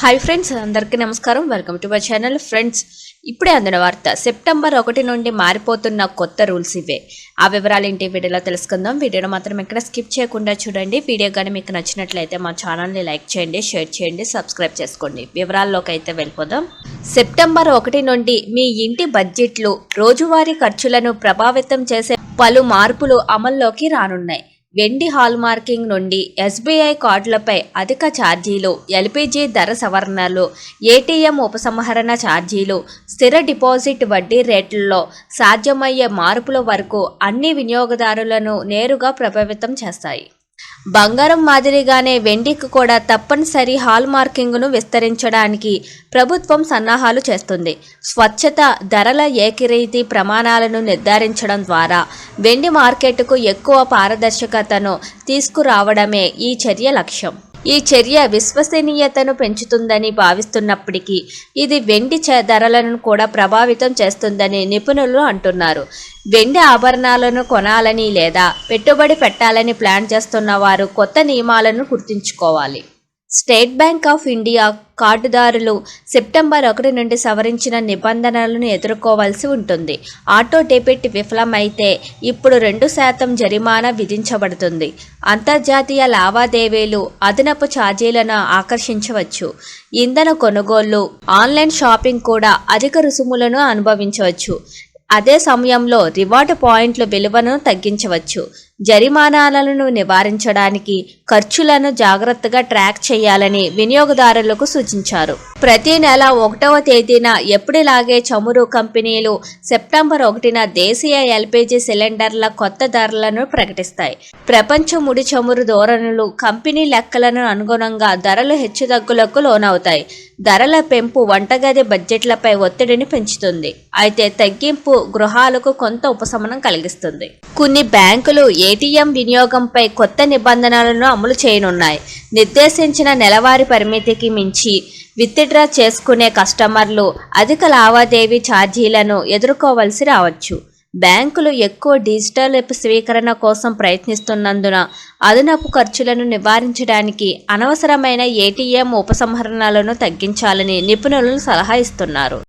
Hi friends అందరికీ నమస్కారం. Welcome to my channel friends ఇప్పుడే అందిన వార్త సెప్టెంబర్ ఒకటి నుండి మారిపోతున్న కొత్త రూల్స్ ఇవే. ఆ వివరాలు ఏంటి వీడియోలో తెలుసుకుందాం. వీడియోను మాత్రం ఎక్కడ స్కిప్ చేయకుండా చూడండి. వీడియో కానీ మీకు నచ్చినట్లయితే మా ఛానల్ని లైక్ చేయండి షేర్ చేయండి సబ్స్క్రైబ్ చేసుకోండి. వివరాల్లోకి అయితే వెళ్ళిపోదాం. సెప్టెంబర్ ఒకటి నుండి మీ ఇంటి బడ్జెట్లు రోజువారీ ఖర్చులను ప్రభావితం చేసే పలు మార్పులు అమల్లోకి రానున్నాయి. వెండి హాల్ మార్కింగ్ నుండి ఎస్బీఐ కార్డులపై అధిక ఛార్జీలు ఎల్పిజి ధర సవరణలు ఏటీఎం ఉపసంహరణ ఛార్జీలు స్థిర డిపాజిట్ వడ్డీ రేట్లలో సాధ్యమయ్యే మార్పుల వరకు అన్ని వినియోగదారులను నేరుగా ప్రభావితం చేస్తాయి. బంగారం మాదిరిగానే వెండికి కూడా తప్పనిసరి హాల్ మార్కింగ్ను విస్తరించడానికి ప్రభుత్వం సన్నాహాలు చేస్తుంది. స్వచ్ఛత ధరల ఏకరీతి ప్రమాణాలను నిర్ధారించడం ద్వారా వెండి మార్కెట్కు ఎక్కువ పారదర్శకతను తీసుకురావడమే ఈ చర్య లక్ష్యం. ఈ చర్య విశ్వసనీయతను పెంచుతుందని భావిస్తున్నప్పటికీ ఇది వెండి చ- ధరలను కూడా ప్రభావితం చేస్తుందని నిపుణులు అంటున్నారు. వెండి ఆభరణాలను కొనాలని లేదా పెట్టుబడి పెట్టాలని ప్లాన్ చేస్తున్న వారు కొత్త నియమాలను గుర్తుంచుకోవాలి. స్టేట్ బ్యాంక్ ఆఫ్ ఇండియా కార్డుదారులు సెప్టెంబర్ ఒకటి నుండి సవరించిన నిబంధనలను ఎదుర్కోవాల్సి ఉంటుంది. ఆటో డెబిట్ విఫలమైతే ఇప్పుడు రెండు శాతం జరిమానా విధించబడుతుంది. అంతర్జాతీయ లావాదేవీలు అదనపు ఛార్జీలను ఆకర్షించవచ్చు. ఇంధన కొనుగోళ్ళు ఆన్లైన్ షాపింగ్ కూడా అధిక రుసుములను అనుభవించవచ్చు. అదే సమయంలో రివార్డు పాయింట్ల విలువను తగ్గించవచ్చు. జరిమానాలను నివారించడానికి ఖర్చులను జాగ్రత్తగా ట్రాక్ చేయాలని వినియోగదారులకు సూచించారు. ప్రతి నెల ఒకటవ తేదీన ఎప్పుడిలాగే చమురు కంపెనీలు సెప్టెంబర్ ఒకటిన దేశీయ ఎల్పిజి సిలిండర్ల కొత్త ధరలను ప్రకటిస్తాయి. ప్రపంచ ముడి చమురు ధోరణులు కంపెనీ లెక్కలను అనుగుణంగా ధరలు హెచ్చుతగ్గులకు లోనవుతాయి. ధరల పెంపు వంటగది బడ్జెట్లపై ఒత్తిడిని పెంచుతుంది. అయితే తగ్గింపు గృహాలకు కొంత ఉపశమనం కలిగిస్తుంది. కొన్ని బ్యాంకులు ఏటీఎం వినియోగంపై కొత్త నిబంధనలను అమలు చేయనున్నాయి. నిర్దేశించిన నెలవారీ పరిమితికి మించి విత్డ్రా చేసుకునే కస్టమర్లు అధిక లావాదేవీ ఛార్జీలను ఎదుర్కోవలసి రావచ్చు. బ్యాంకులు ఎక్కువ డిజిటల్ స్వీకరణ కోసం ప్రయత్నిస్తున్నందున అదనపు ఖర్చులను నివారించడానికి అనవసరమైన ఏటీఎం ఉపసంహరణలను తగ్గించాలని నిపుణులు సలహా ఇస్తున్నారు.